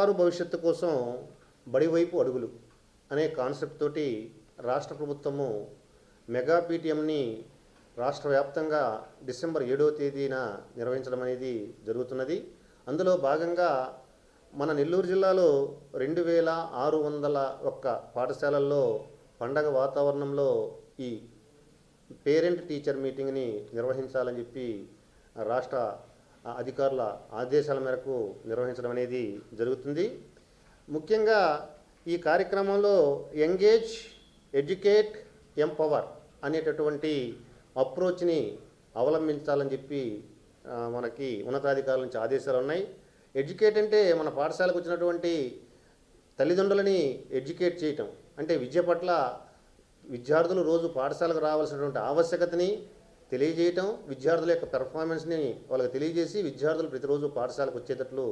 బంగారు భవిష్యత్తు కోసం బడివైపు అడుగులు అనే కాన్సెప్ట్ తోటి రాష్ట్ర ప్రభుత్వము మెగా పీటీఎంని రాష్ట్ర వ్యాప్తంగా డిసెంబర్ ఏడవ తేదీన నిర్వహించడం అనేది జరుగుతున్నది. అందులో భాగంగా మన నెల్లూరు జిల్లాలో రెండు వేల ఆరు వందల ఒక్క పాఠశాలల్లో పండగ వాతావరణంలో ఈ పేరెంట్ టీచర్ మీటింగ్ని నిర్వహించాలని చెప్పి రాష్ట్ర అధికారుల ఆదేశాల మేరకు నిర్వహించడం అనేది జరుగుతుంది. ముఖ్యంగా ఈ కార్యక్రమంలో ఎంగేజ్ ఎడ్యుకేట్ ఎంపవర్ అనేటటువంటి అప్రోచ్ని అవలంబించాలని చెప్పి మనకి ఉన్నతాధికారుల నుంచి ఆదేశాలు ఉన్నాయి. ఎడ్యుకేట్ అంటే మన పాఠశాలకు వచ్చినటువంటి తల్లిదండ్రులని ఎడ్యుకేట్ చేయటం. అంటే విద్య పట్ల విద్యార్థులు రోజు పాఠశాలకు రావాల్సినటువంటి ఆవశ్యకతని తెలియజేయటం విద్యార్థుల యొక్క పెర్ఫార్మెన్స్ని వాళ్ళకి తెలియజేసి విద్యార్థులు ప్రతిరోజు పాఠశాలకు వచ్చేటట్లు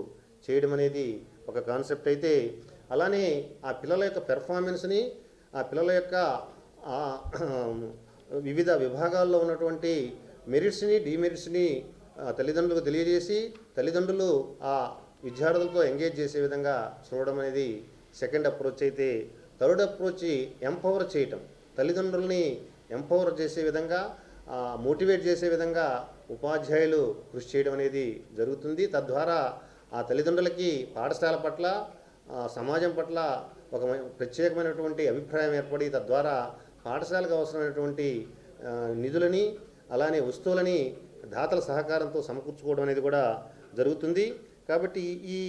చేయడం అనేది ఒక కాన్సెప్ట్ అయితే. అలానే ఆ పిల్లల యొక్క పెర్ఫార్మెన్స్ని ఆ పిల్లల యొక్క వివిధ విభాగాల్లో ఉన్నటువంటి మెరిట్స్ని డిమెరిట్స్ని తల్లిదండ్రులకు తెలియజేసి తల్లిదండ్రులు ఆ విద్యార్థులతో ఎంగేజ్ చేసే విధంగా చూడడం అనేది సెకండ్ అప్రోచ్ అయితే. థర్డ్ అప్రోచ్ ఎంపవర్ చేయటం. తల్లిదండ్రుల్ని ఎంపవర్ చేసే విధంగా మోటివేట్ చేసే విధంగా ఉపాధ్యాయులు కృషి చేయడం అనేది జరుగుతుంది. తద్వారా ఆ తల్లిదండ్రులకి పాఠశాల పట్ల సమాజం పట్ల ఒక ప్రత్యేకమైనటువంటి అభిప్రాయం ఏర్పడి తద్వారా పాఠశాలకు అవసరమైనటువంటి నిధులని అలానే వస్తువులని దాతల సహకారంతో సమకూర్చుకోవడం అనేది కూడా జరుగుతుంది. కాబట్టి ఈ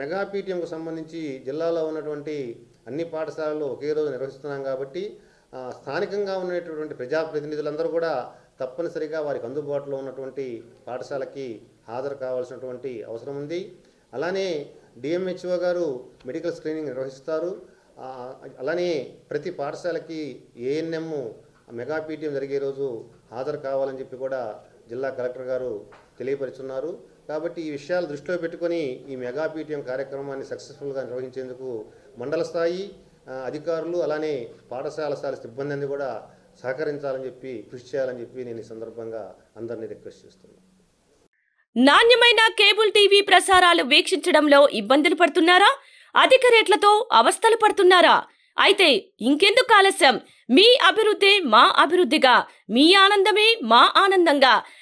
మెగా పీటీఎంకు సంబంధించి జిల్లాలో ఉన్నటువంటి అన్ని పాఠశాలల్లో ఒకే రోజు నిర్వహిస్తున్నాం కాబట్టి స్థానికంగా ఉన్నటువంటి ప్రజాప్రతినిధులందరూ కూడా తప్పనిసరిగా వారికి అందుబాటులో ఉన్నటువంటి పాఠశాలకి హాజరు కావాల్సినటువంటి అవసరం ఉంది. అలానే డిఎంహెచ్ఓ గారు మెడికల్ స్క్రీనింగ్ నిర్వహిస్తారు. అలానే ప్రతి పాఠశాలకి ఏఎన్ఎం మెగా పీటీఎం జరిగే రోజు హాజరు కావాలని చెప్పి కూడా జిల్లా కలెక్టర్ గారు తెలియపరుచున్నారు. కాబట్టి ఈ విషయాలు దృష్టిలో పెట్టుకొని ఈ మెగా పీటీఎం కార్యక్రమాన్ని సక్సెస్ఫుల్గా నిర్వహించేందుకు మండల స్థాయి అధికారులు అలానే పాఠశాల సార్ సిబ్బంది అందరూ కూడా సహకరించాలని చెప్పి కృషి చేయాలని చెప్పి నేను ఈ సందర్భంగా అందరినీ రిక్వెస్ట్ చేస్తున్నాను. నాణ్యమైన కేబుల్ టీవీ ప్రసారాలు వీక్షించడంలో ఇబ్బందులు పడుతున్నారా? అధిక రేట్లతో అవస్థలు పడుతున్నారా? అయితే ఇంకెందుకు ఆలస్యం? మీ అభివృద్ధి మా అభివృద్ధిగా మీ ఆనందమే మా ఆనందంగా.